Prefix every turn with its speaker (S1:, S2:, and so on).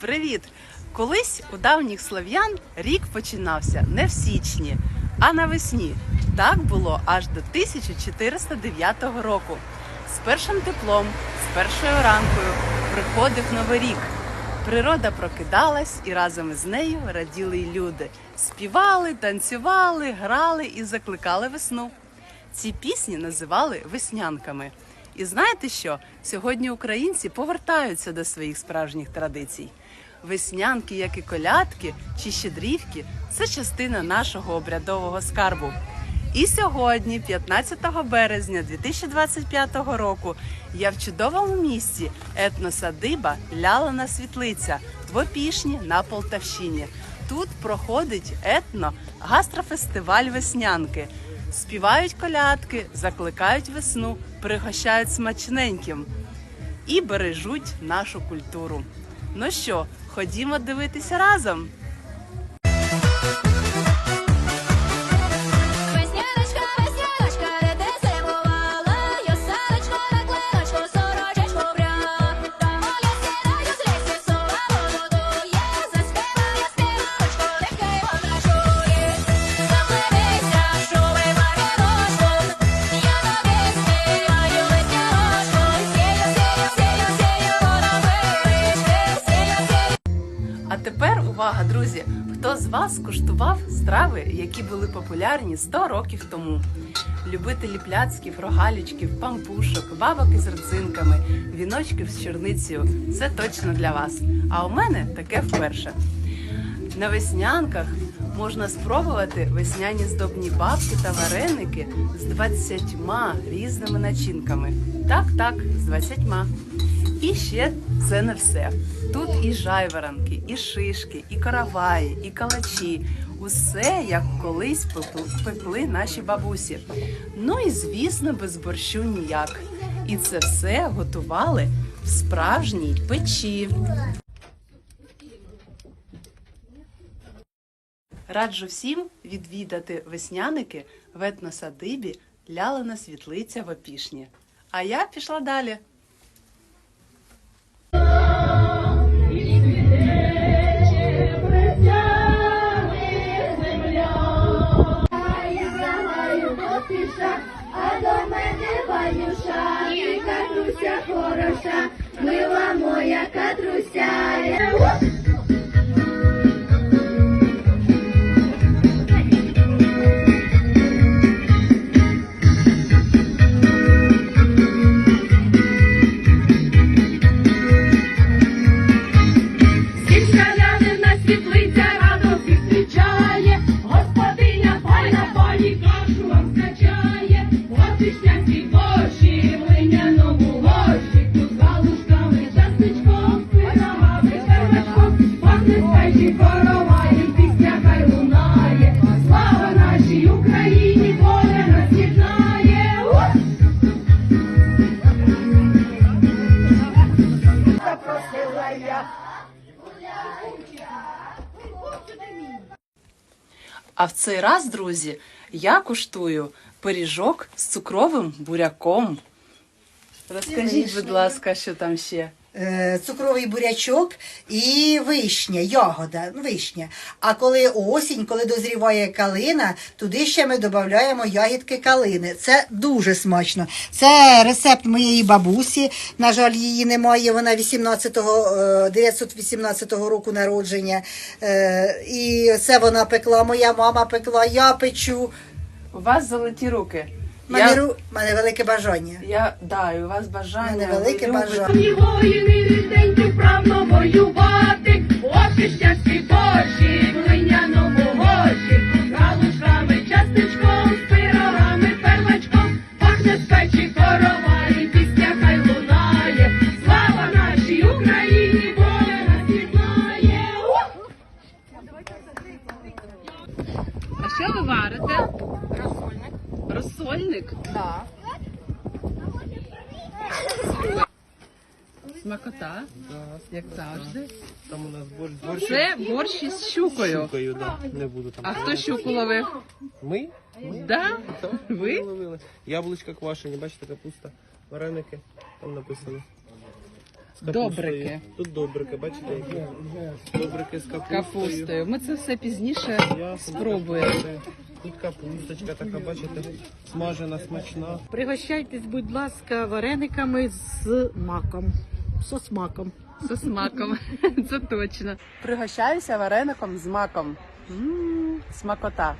S1: Привіт! Колись у давніх слов'ян рік починався не в січні, а навесні. Так було аж до 1409 року. З першим теплом, з першою ранкою приходив новий рік. Природа прокидалась і разом із нею раділи й люди. Співали, танцювали, грали і закликали весну. Ці пісні називали веснянками. І знаєте що? Сьогодні українці повертаються до своїх справжніх традицій. Веснянки, як і колядки чи щедрівки, це частина нашого обрядового скарбу. І сьогодні, 15 березня 2025 року, я в чудовому місці етносадиба Лялина Світлиця в Опішні на Полтавщині. Тут проходить етно гастрофестиваль веснянки. Співають колядки, закликають весну, пригощають смачненьким і бережуть нашу культуру. Ну що, ходімо дивитися разом. Тепер увага, друзі! Хто з вас куштував страви, які були популярні 100 років тому? Любителі пляцків, рогалічків, пампушок, бабок із родзинками, віночків з чорницею це точно для вас. А у мене таке вперше. На веснянках можна спробувати весняні здобні бабки та вареники з 20 різними начинками. Так, так, з 20. І ще це не все. Тут і жайворонки, і шишки, і караваї, і калачі. Усе як колись пекли- наші бабусі. Ну і звісно, без борщу ніяк. І це все готували в справжній печі. Раджу всім відвідати весняники в етносадибі Лялина Світлиця в Опішні. А я пішла далі.
S2: А до мене Ванюша, і Катруся хороша, мила моя Катруся.
S1: А в цей раз, друзі, я куштую пиріжок з цукровим буряком. Розкажіть, будь ласка, що там ще?
S3: Е, цукровий бурячок і вишня, ягода, ну, вишня. А коли осінь, коли дозріває калина, туди ще ми додаємо ягідки калини. Це дуже смачно. Це рецепт моєї бабусі. На жаль, її немає. Вона 18-го, е, 918 року народження. Е, І це вона пекла, моя мама пекла, я печу.
S1: У вас золоті руки.
S3: Мене,
S1: Я,
S3: ру- мене велике бажання.
S1: я да, і у вас бажання.
S3: Мене
S1: ви
S3: велике
S1: любите.
S3: бажання.
S4: Воїни воювати, в глиняному Смакота, як завжди.
S5: Там у нас борщ борщ.
S4: Це борщ із щукою.
S5: Шукаю, да. Не буду там.
S4: А хто щуку ловив?
S5: Ми?
S4: Да? Ви?
S5: Яблучка квашені, бачите, капуста, вареники, там написано.
S1: Добрики.
S5: Тут добрики, бачите. Добрики з капустою.
S1: Капустою. Ми це все пізніше спробуємо. капусти.
S5: Тут капусточка така, бачите, смажена, смачна.
S6: Пригощайтесь, будь ласка, варениками з маком со смаком.
S1: Со смаком, це точно. Пригощаюся вареником з маком. М-м, Смакота.